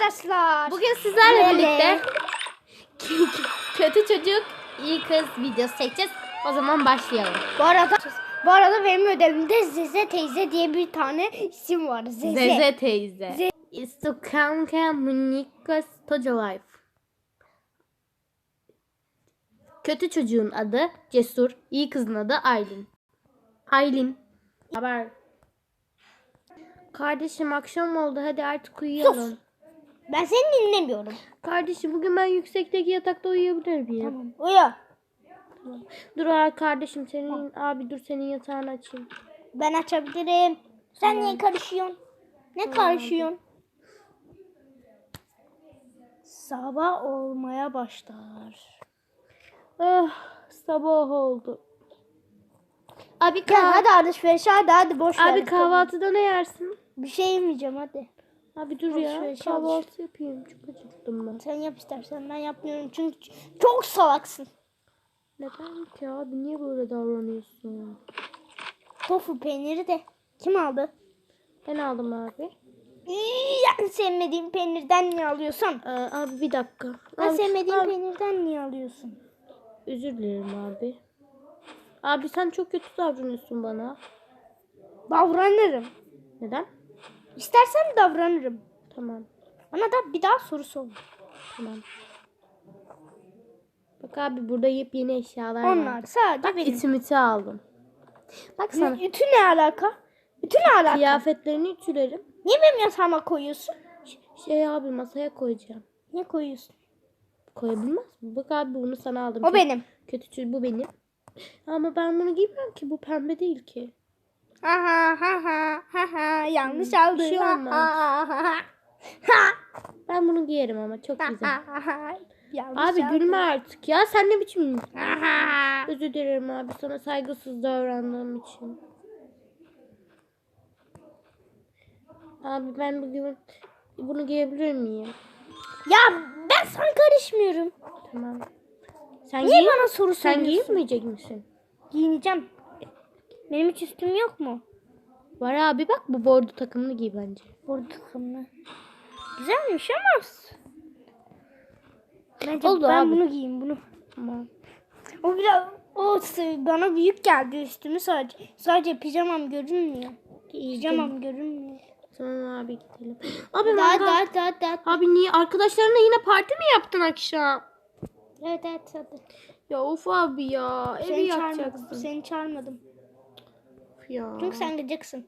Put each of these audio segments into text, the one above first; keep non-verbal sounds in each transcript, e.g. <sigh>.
arkadaşlar. Bugün sizlerle Böyle. birlikte <laughs> kötü çocuk iyi kız videosu çekeceğiz. O zaman başlayalım. Bu arada bu arada benim ödevimde Zeze teyze diye bir tane isim var. Zeze. Zeze teyze. Ze- Istukanka Munika Stojalife. Kötü çocuğun adı Cesur, iyi kızın adı Aylin. Aylin. Haber. Kardeşim akşam oldu hadi artık uyuyalım. Ben seni dinlemiyorum. Kardeşim bugün ben yüksekteki yatakta uyuyabilir miyim? Tamam. Uyu. Dur ha kardeşim senin abi dur senin yatağını açayım. Ben açabilirim. Sen niye karışıyorsun? Ne karışıyorsun? Sabah olmaya başlar. Ah sabah oldu. Abi Gel kah- hadi alışveriş hadi hadi boş ver. Abi kahvaltıda ne yersin? Bir şey yemeyeceğim hadi. Abi dur ya Alışveriş, kahvaltı yapayım çok acıktım ben. Sen yap istersen ben yapmıyorum çünkü çok salaksın. Neden ki abi niye böyle davranıyorsun? Tofu peyniri de kim aldı? Ben aldım abi. En sevmediğim peynirden niye alıyorsun? Ee, abi bir dakika. En Abi, sevmediğim abi, peynirden niye alıyorsun? Özür dilerim abi. Abi sen çok kötü davranıyorsun bana. Davranırım. Neden? İstersen davranırım. Tamam Bana da bir daha soru sor. tamam. Bak abi burada yepyeni eşyalar var. Onlar sadece Bak benim. itimiti aldım. Bak sana. Ütü ne alaka? Ütü ne alaka? Kıyafetlerini ütülerim. Niye benim yatağıma koyuyorsun? Şey abi masaya koyacağım. Niye koyuyorsun? Koyabilmez mi? Bak abi bunu sana aldım. O benim. Kötü bu benim. Ama ben bunu giymem ki. Bu pembe değil ki. Ha ha ha ha ha ha yanlış aldın. bir şey Ha, olmaz. ha, ha, ha. Ha, Ben bunu giyerim ama çok güzel. ha, ha, ha. Yanlış Abi aldın. gülme artık ya. Sen ne biçim Ha, ha. Özür dilerim abi sana saygısız davrandığım için. Abi ben bugün bunu giyebilir miyim? Ya ben sana karışmıyorum. Tamam. Sen Niye giy- bana soru Sen soruyorsun? giyinmeyecek misin? Giyineceğim. Benim hiç üstüm yok mu? Var abi bak bu bordo takımını giy bence. Burada takımlı. Güzelmiş ama. Bence Oldu ben abi. bunu giyeyim bunu. Tamam. O biraz o bana büyük geldi üstümü sadece. Sadece pijamam görünmüyor. Pijamam görünmüyor. Tamam abi gidelim. <gasps> Abi Daha mangal- daha daha daha. Abi niye arkadaşlarına yine parti mi yaptın akşam? Evet evet hadi. Ya of abi ya. Evi Seni çağırmadım. yakacaksın. Seni çağırmadım. Ya. Çünkü sen gideceksin.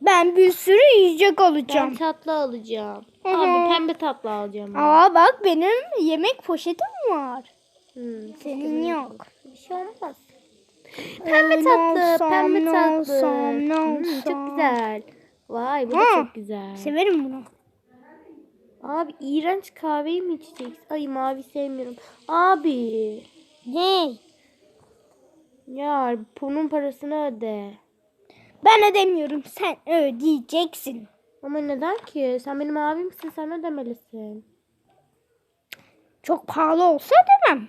Ben bir sürü yiyecek Ben alacağım. tatlı alacağım. Hı hı. Abi pembe tatlı alacağım. ben. Aa bak benim yemek poşetim var. Hmm, Senin yok. bir şey olmaz. Pembe Tatlı, pembe tatlı. Ne olsam, Hmm, olsam. çok güzel. Vay bu da Ha. çok güzel. Severim bunu. Abi iğrenç kahveyi mi içeceksin? Ay mavi sevmiyorum. Abi. Ne? Ya bunun parasını öde. Ben ödemiyorum. Sen ödeyeceksin. Ama neden ki? Sen benim abimsin sen ödemelisin. Çok pahalı olsa demem.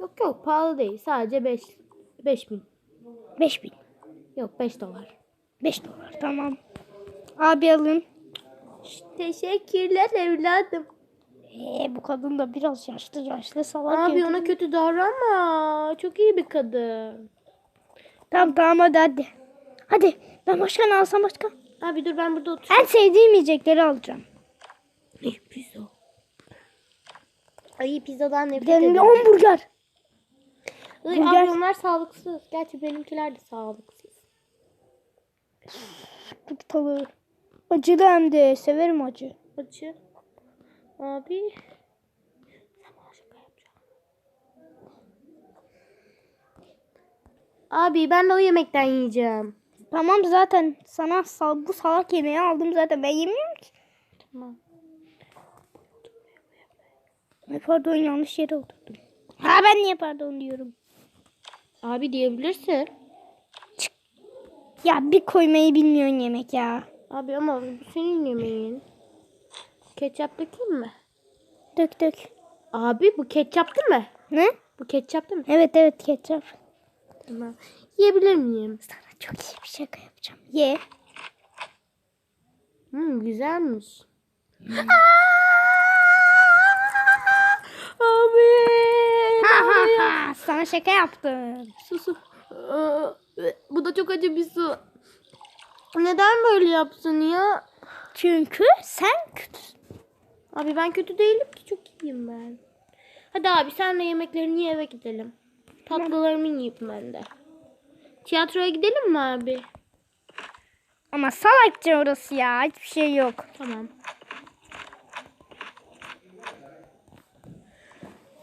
Yok yok pahalı değil. Sadece 5 5 bin. 5000. Yok 5 dolar. 5 dolar tamam. Abi alın. Teşekkürler evladım. Ee, bu kadın da biraz yaşlı yaşlı salak. Abi ya. ona kötü davranma. Çok iyi bir kadın. Tamam tamam hadi hadi. Hadi ben başka ne alsam başka? Abi dur ben burada otur. En sevdiğim yiyecekleri alacağım. Ay pizza. Ay pizzadan nefret ederim. hamburger. Ay, burger. abi onlar sağlıksız. Gerçi benimkiler de sağlıksız. Tadı. Acılı hem de severim acı. Acı. Abi. Abi ben de o yemekten yiyeceğim. Tamam zaten sana sal bu salak yemeği aldım zaten ben yemiyorum ki. Tamam. Pardon yanlış yere oturdum. Ha ben niye pardon diyorum. Abi diyebilirsin. Ya bir koymayı bilmiyorsun yemek ya. Abi ama bu senin yemeğin. Ketçap dökeyim mi? Dök dök. Abi bu ketçap değil mi? Ne? Bu ketçap değil mi? Evet evet ketçap. Tamam. Yiyebilir miyim? Sana çok iyi bir şaka yapacağım. Ye. Hmm, güzelmiş. Aa! Abi. Ha ha ha. Sana şaka yaptım. Su su. Aa, Bu da çok acı bir su. Neden böyle yaptın ya? Çünkü sen kötüsün. Abi ben kötü değilim ki çok iyiyim ben. Hadi abi sen de yemeklerini ye eve gidelim. Tatlılarımı yiyeyim ben de. Tiyatroya gidelim mi abi? Ama salakça orası ya. Hiçbir şey yok. Tamam.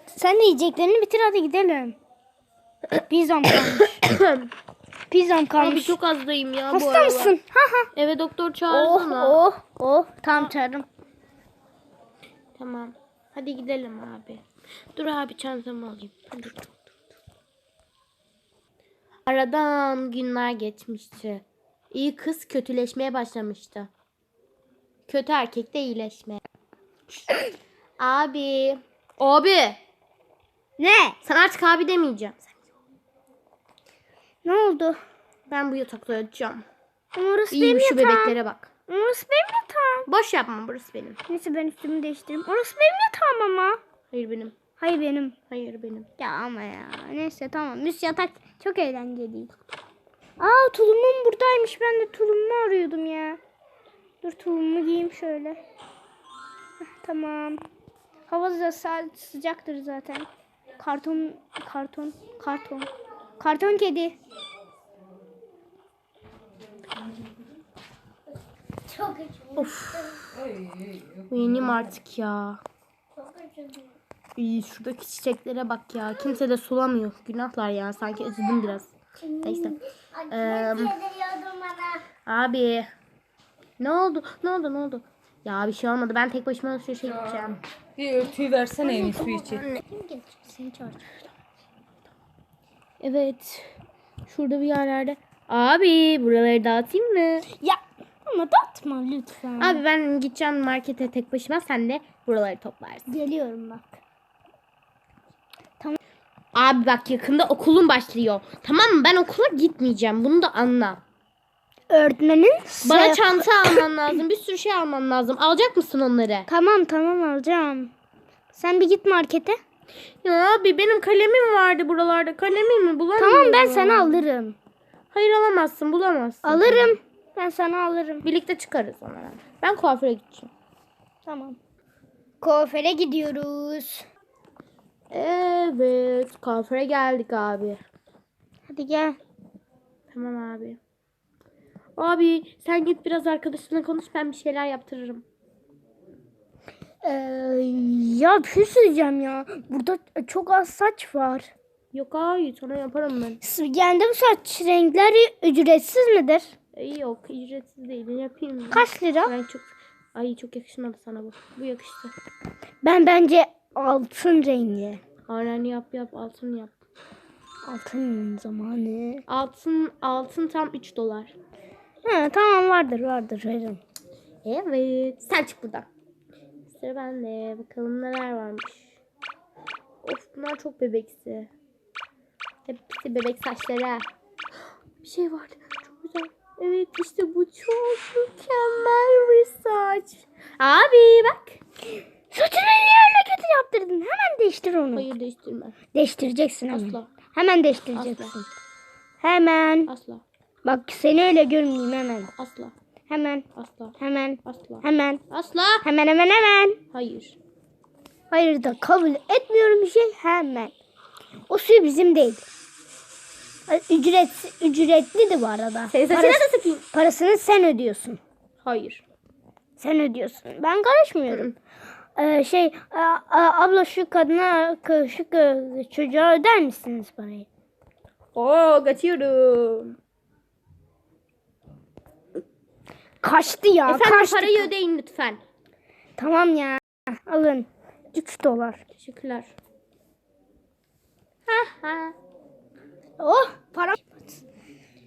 Sen de yiyeceklerini bitir hadi gidelim. Pizzam kalmış. <coughs> Pizzam kalmış. Abi çok hazdayım ya bu Hasta aralar. mısın? Ha ha. Eve doktor Oh çağırsana. oh oh. Tam çağırırım. Tamam. Hadi gidelim abi. Dur abi çantamı alayım. Dur, dur, dur, dur. Aradan günler geçmişti. İyi kız kötüleşmeye başlamıştı. Kötü erkek de iyileşmeye. <coughs> abi. Abi. Ne? Sen artık abi demeyeceğim. Ne oldu? Ben bu yatakta yatacağım. Orası İyi şu yatağım. bebeklere bak. Orası benim yatağım. Boş yapma burası benim. Neyse ben üstümü değiştireyim. Orası benim yatağım ama. Hayır benim. Hayır benim. Hayır benim. Ya ama ya. Neyse tamam. Üst yatak çok eğlenceli. Aa tulumum buradaymış. Ben de tulumumu arıyordum ya. Dur tulumumu giyeyim şöyle. Heh, tamam. Hava da sıcaktır zaten. Karton, karton, karton. Karton kedi. Çok Uyanayım artık ya. İyi şuradaki çiçeklere bak ya. Kimse de sulamıyor. Günahlar ya. Sanki üzüldüm biraz. Neyse. Eee, abi. Ne oldu? Ne oldu? Ne oldu? Ya bir şey olmadı. Ben tek başıma alışverişe gideceğim. Bir örtüyü versene en su için. Seni çağır. Evet. Şurada bir yerlerde. Abi buraları dağıtayım mı? Ya ama dağıtma lütfen. Abi ben gideceğim markete tek başıma. Sen de buraları toplarsın. Geliyorum bak. Abi bak yakında okulun başlıyor. Tamam mı? Ben okula gitmeyeceğim. Bunu da anla. Öğretmenin Bana se- çanta alman lazım. Bir sürü şey alman lazım. Alacak mısın onları? Tamam tamam alacağım. Sen bir git markete. Ya abi benim kalemim vardı buralarda. Kalemimi bulamıyorum. Tamam ben sana alırım. Hayır alamazsın. Bulamazsın. Alırım. Ben sana alırım. Birlikte çıkarız onlara. Ben kuaföre gideceğim. Tamam. Kuaföre gidiyoruz. Evet. Kuaföre geldik abi. Hadi gel. Tamam abi. Abi sen git biraz arkadaşınla konuş. Ben bir şeyler yaptırırım. Ee, ya bir şey söyleyeceğim ya. Burada çok az saç var. Yok hayır sana yaparım ben. Bu saç renkleri ücretsiz midir? Ee, yok ücretsiz değil. Yapayım. Kaç lira? Ben çok... Ay çok yakışmadı sana bu. Bu yakıştı. Ben bence altın rengi. Aynen yap yap altın yap. Altın zamanı. Altın altın tam 3 dolar. Ha, tamam vardır vardır veririm. Evet. Sen çık buradan. Sıra bende. Bakalım neler varmış. Of bunlar çok bebeksi. Hepsi bebek saçları. <gasps> Bir şey vardı. Evet işte bu çok mükemmel bir saç. Abi bak. Saçını niye öyle kötü yaptırdın? Hemen değiştir onu. Hayır değiştirme. Değiştireceksin hemen. Asla. Hemen değiştireceksin. Hemen. Asla. Bak seni öyle görmeyeyim hemen. Asla. Hemen. Asla. Hemen. Asla. Hemen. Asla. Hemen hemen hemen. Hayır. Hayır da kabul etmiyorum bir şey hemen. O suyu bizim değil. Ücret, ücretli de bu arada. Senin saçına Parası- da sıkayım. parasını sen ödüyorsun. Hayır. Sen ödüyorsun. Ben karışmıyorum. Ee, şey a- a- abla şu kadına şu çocuğa öder misiniz parayı? Oo kaçıyorum. Kaçtı ya. Efendim kaçtı. parayı ödeyin lütfen. Tamam ya. Alın. 3 dolar. Teşekkürler. Ha ha. Oh para.